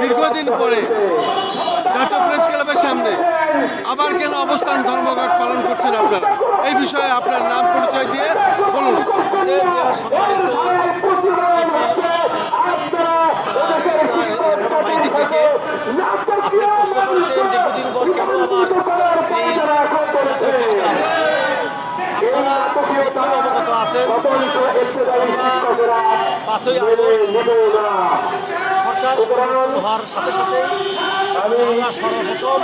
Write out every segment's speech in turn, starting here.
দীর্ঘদিন পরে জাতীয় প্রেস ক্লাবের সামনে আবার কেন অবস্থান ধর্মঘট পালন করছেন আপনারা? এই বিষয়ে আপনার নাম পরিচয় দিয়ে বলুন প্রশ্ন করছেন দীর্ঘদিন পর কেন আবার এই আপনারা নিশ্চয়ই অবগত আছেন আমরা হওয়ার সাথে সাথে আমরা সর্বপ্রথম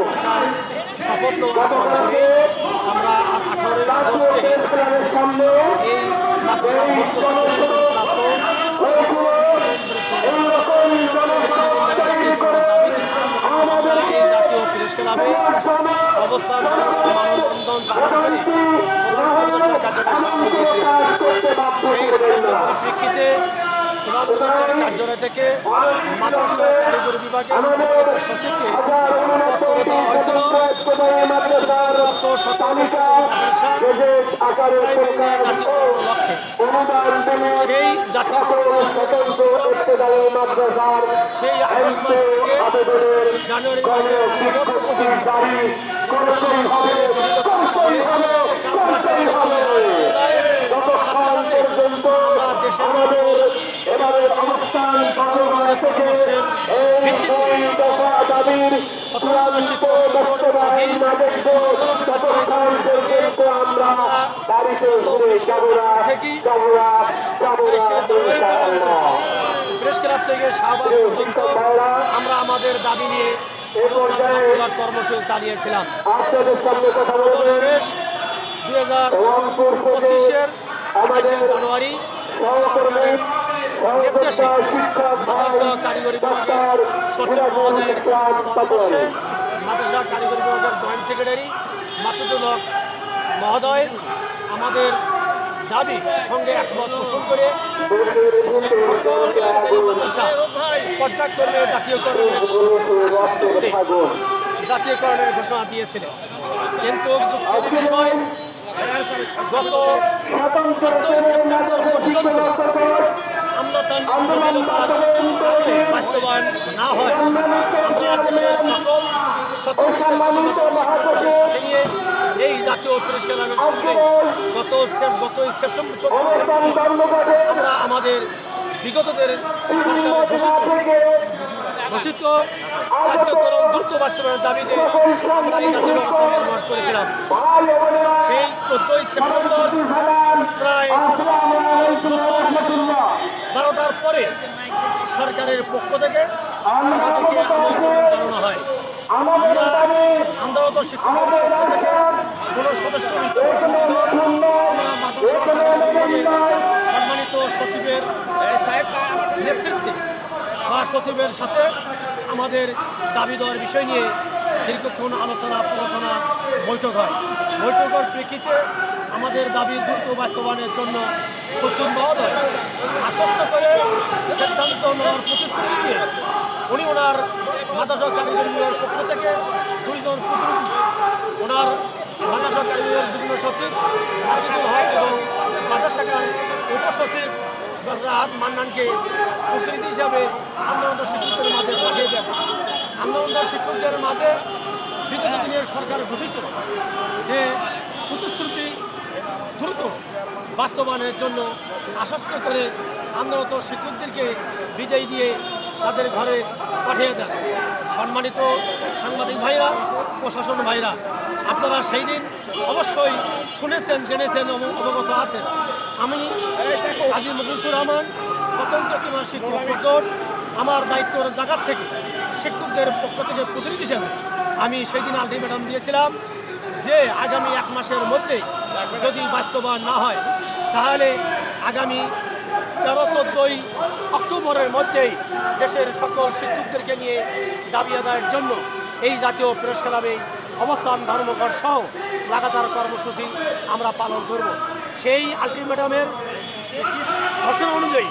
সরকার শপথ নেওয়ার আমরা আঠারোই আগস্টে ক্লাবে অবস্থান মানববন্ধন পালন করে প্রধান উপদেষ্টা কার্যালয়ে সামনে সেই প্রেক্ষিতে প্রধান কার্যালয় থেকে মাদ্রাসা কারিগরি বিভাগের সচিবকে পত্র দেওয়া হয়েছিল। সেই জাতীয়করণ সেই আগস্ট মাস থেকে জানুয়ারি মাসের আমরা দেশের সকল সতেরো শিক্ষক অধীন থেকে প্রেস ক্লাব থেকে শাহবাগ পর্যন্ত আমরা আমাদের দাবি নিয়ে কর্মসূচি চালিয়েছিলাম শেষ। দুই হাজার পঁচিশের জানুয়ারি। নির্দেশে কারিগরি বিভাগের সচিব মহোদয়ের পরামর্শে মাদ্রাসা কারিগরি বিভাগের জয়েন্ট সেক্রেটারি মাসুদুল হক মহোদয় আমাদের দাবি সঙ্গে একমত পোষণ করে সকল মাদ্রাসা পর্যায়ক্রমে জাতীয়করণের আশ্বস্ত করে জাতীয়করণের ঘোষণা দিয়েছিলেন কিন্তু গত চোদ্দই সেপ্টেম্বর পর্যন্ত এই জাতীয় সেপ্টেম্বর আমরা আমাদের বিগতদের ঘোষিত কার্যক্রম দ্রুত বাস্তবায়নের দাবিতে আমরা এই জাতীয় নির্মাণ করেছিলাম। সেই চোদ্দই সেপ্টেম্বর বারোটার পরে সরকারের পক্ষ থেকে আমাদেরকে জানানো হয়? আমরা আন্দোলত শিক্ষকের পক্ষ থেকে কোনো সদস্য আমরা মাদ্রাসা সম্মানিত সচিবের নেতৃত্বে। বা সচিবের সাথে আমাদের দাবি দেওয়ার বিষয় নিয়ে দীর্ঘক্ষণ আলোচনা প্রলোচনা বৈঠক হয়। বৈঠকের প্রেক্ষিতে আমাদের দাবি দ্রুত বাস্তবায়নের জন্য সচিব মহোদয় আশ্বস্ত করে সিদ্ধান্ত নেওয়ার প্রতিশ্রুতি দিয়ে উনি ওনার মাদ্রাসা কারিগরি বিভাগের পক্ষ থেকে দুইজন প্রতিনিধি, ওনার মাদ্রাসা কারিগরি যুগ্ম সচিব আসিফুল হক এবং মাদ্রাসাকার উপসচিব রাহাত মান্নানকে প্রতিনিধি হিসাবে আন্দোলন শিক্ষকদের মাঝে পাঠিয়ে দেন। আন্দোলন শিক্ষকদের মাঝে বিগত দিনের সরকার ঘোষিত। যে প্রতিশ্রুতি দ্রুত বাস্তবায়নের জন্য আশ্বস্ত করে আন্দোলনত শিক্ষকদেরকে বিদায় দিয়ে তাদের ঘরে পাঠিয়ে দেন। সম্মানিত সাংবাদিক ভাইরা, প্রশাসন ভাইরা, আপনারা সেই দিন অবশ্যই শুনেছেন, জেনেছেন অবগত আছেন। আমি কাজী মুখলিসুর রহমান, স্বতন্ত্র কিংবা শিক্ষক আমার দায়িত্বর জায়গার থেকে শিক্ষকদের পক্ষ থেকে প্রতিনিধি হিসেবে আমি সেই দিন আলটিমেটাম দিয়েছিলাম যে আগামী এক মাসের মধ্যে যদি বাস্তবায়ন না হয়, তাহলে আগামী তেরো, চোদ্দোই অক্টোবরের মধ্যেই দেশের সকল শিক্ষকদেরকে নিয়ে দাবি আদায়ের জন্য এই জাতীয় প্রেস ক্লাবে অবস্থান ধর্মঘট সহ লাগাতার কর্মসূচি আমরা পালন করব। সেই আলটিমেটামের ঘোষণা অনুযায়ী